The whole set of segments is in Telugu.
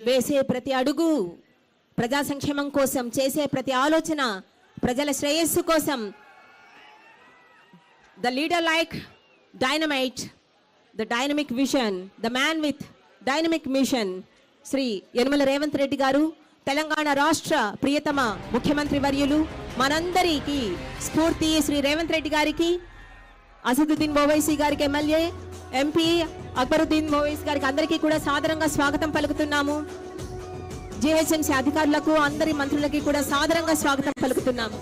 వేసే ప్రతి అడుగు ప్రజా సంక్షేమం కోసం చేసే ప్రతి ఆలోచన ప్రజల శ్రేయస్సు కోసం. The leader like dynamite the dynamic vision the man with dynamic mission Shri Yanamala Revanth Reddy garu Telangana రాష్ట్ర ప్రియతమ ముఖ్యమంత్రి వర్యులు మనందరికీ స్ఫూర్తి శ్రీ రేవంత్ రెడ్డి గారికి అసదుద్దీన్ ఓవైసీ గారికి ఎమ్మెల్యే ఎంపీ అక్బరుద్దీన్ మోవీస్ గారికి అందరికీ కూడా సాదరంగా స్వాగతం పలుకుతున్నాము. జిహెచ్ఎంసీ అధికారులకు అందరి మంత్రులకి కూడా సాదరంగా స్వాగతం పలుకుతున్నాము.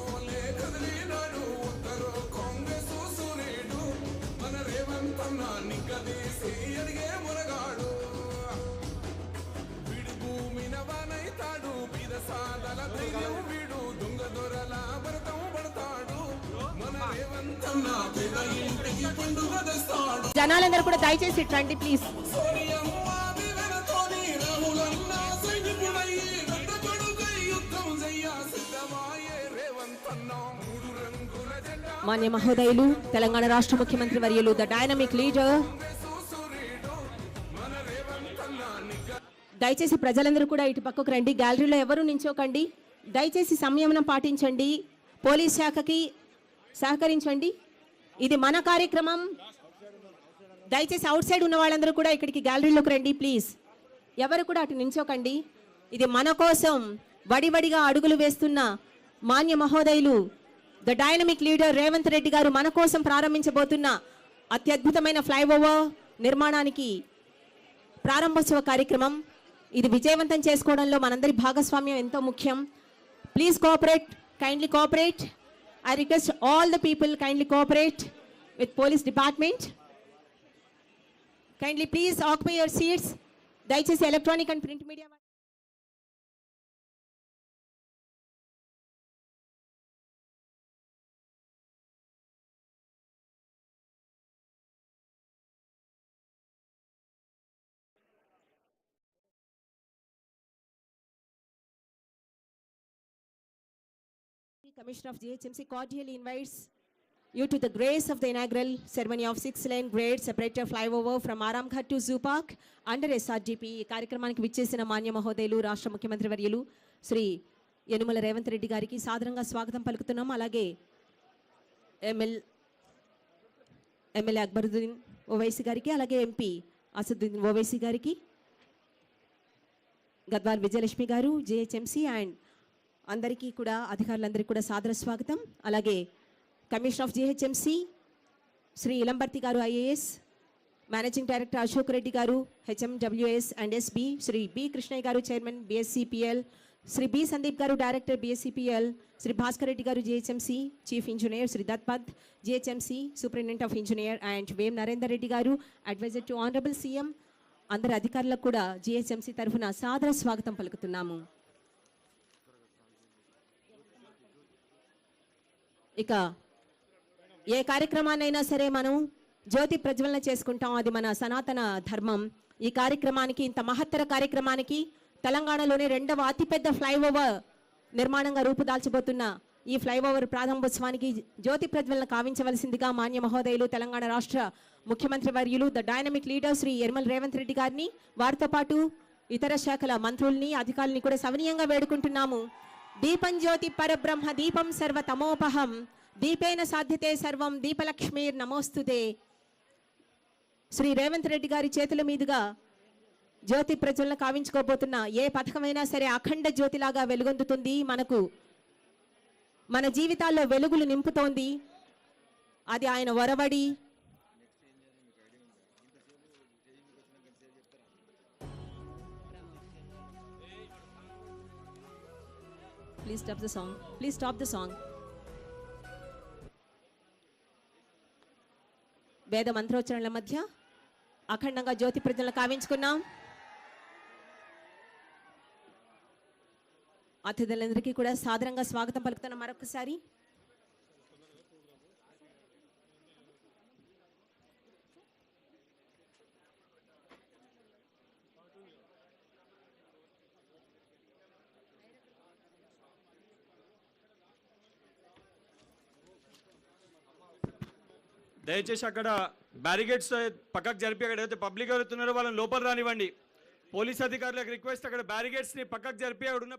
జనాలందరూ కూడా దయచేసి ఇటు రండి ప్లీజ్ మాన్య మహోదయులు తెలంగాణ రాష్ట్ర ముఖ్యమంత్రి వర్యులు ద డైనమిక్ లీడర్ దయచేసి ప్రజలందరూ కూడా ఇటు పక్కకు రండి. గ్యాలరీలో ఎవరు నించోకండి దయచేసి సంయమనం పాటించండి. పోలీస్ శాఖకి సహకరించండి. ఇది మన కార్యక్రమం. దయచేసి అవుట్ సైడ్ ఉన్న వాళ్ళందరూ కూడా ఇక్కడికి గ్యాలరీలోకి రండి ప్లీజ్. ఎవరు కూడా అటు నించోకండి ఇది మన కోసం వడివడిగా అడుగులు వేస్తున్న మాన్య మహోదయులు the dynamic leader Revanth Reddy garu మన కోసం ప్రారంభించబోతున్న అత్యద్భుతమైన ఫ్లైఓవర్ నిర్మాణానికి ప్రారంభోత్సవ కార్యక్రమం. ఇది విజయవంతం చేసుకోవడంలో మనందరి భాగస్వామ్యం ఎంతో ముఖ్యం. Please cooperate kindly cooperate I request all the people kindly cooperate with police department kindly please occupy your seats దయచేసి electronic and print media Commission of GHMC cordial invites you to the grace of the inaugural ceremony of six lane grade great flyover from Aramghar to zoo park under SRDP ఈ కార్యక్రమానికి విచ్చేసిన మాన్య మహోదయులు రాష్ట్ర ముఖ్యమంత్రి వర్యులు శ్రీ యనుమల రేవంత్ రెడ్డి గారికి సాధారణంగా స్వాగతం పలుకుతున్నాం. అలాగే ఎంఎల్ ఎమ్మెల్యే అక్బరుద్దీన్ ఓవైసీ గారికి అలాగే ఎంపీ అసదుద్దీన్ ఓవైసీ గారికి గద్వాల్ విజయలక్ష్మి గారు జిహెచ్ఎంసి అండ్ అందరికీ కూడా అధికారులందరికీ కూడా సాదర స్వాగతం. అలాగే commissioner of GHMC Shri Ilambarthi garu IAS managing director Ashok Reddy garu HMWS and SB Shri B Krishnaiah garu chairman BSCPL Shri B Sandeep garu director BSCPL Shri Bhaskar Reddy garu GHMC chief engineer Shri Datpat GHMC superintendent of engineer and Vem Narender Reddy గారు అడ్వైజర్ టు ఆనరబుల్ సీఎం అందరి అధికారులకు కూడా జిహెచ్ఎంసీ తరఫున సాదర స్వాగతం పలుకుతున్నాము. ఇక ఏ కార్యక్రమాన్నైనా సరే మనం జ్యోతి ప్రజ్వలన చేసుకుంటాం. అది మన సనాతన ధర్మం. ఈ కార్యక్రమానికి ఇంత మహత్తర కార్యక్రమానికి తెలంగాణలోనే రెండవ అతిపెద్ద ఫ్లైఓవర్ నిర్మాణంగా రూపుదాల్చబోతున్న ఈ ఫ్లైఓవర్ ప్రారంభోత్సవానికి జ్యోతి ప్రజ్వలన కావించవలసిందిగా మాన్య మహోదయులు తెలంగాణ రాష్ట్ర ముఖ్యమంత్రి వర్యులు the dynamic leader Shri Yermal Revanth Reddy గారిని వారితో పాటు ఇతర శాఖల మంత్రుల్ని అధికారుల్ని కూడా సవనీయంగా వేడుకుంటున్నాము. దీపం జ్యోతి పరబ్రహ్మ దీపం సర్వ తమోపహం దీపేన సాధ్యతే సర్వం దీపలక్ష్మీర్ నమోస్తుదే శ్రీ రేవంత్ రెడ్డి గారి చేతుల మీదుగా జ్యోతి ప్రజలను కావించుకోబోతున్న ఏ పథకమైనా సరే అఖండ జ్యోతిలాగా వెలుగొందుతుంది మనకు. మన జీవితాల్లో వెలుగులు నింపుతోంది. అది ఆయన వరవడి please stop the song please stop the song వేద మంత్రోచ్చరణల మధ్య అఖండంగా జ్యోతి ప్రజలను కావించుకున్నాం. అతిథులందరికీ కూడా సాదరంగా స్వాగతం పలుకుతున్నాం మరొకసారి. దయచేసి అక్కడ బ్యారిగేట్స్ పక్కకు జరిపి అక్కడ అయితే పబ్లిక్ ఎవరుతున్నారో వాళ్ళని లోపల రానివ్వండి. పోలీస్ అధికారులకు రిక్వెస్ట్ అక్కడ బ్యారిగేట్స్ని పక్కకు జరిపి అక్కడ ఉన్న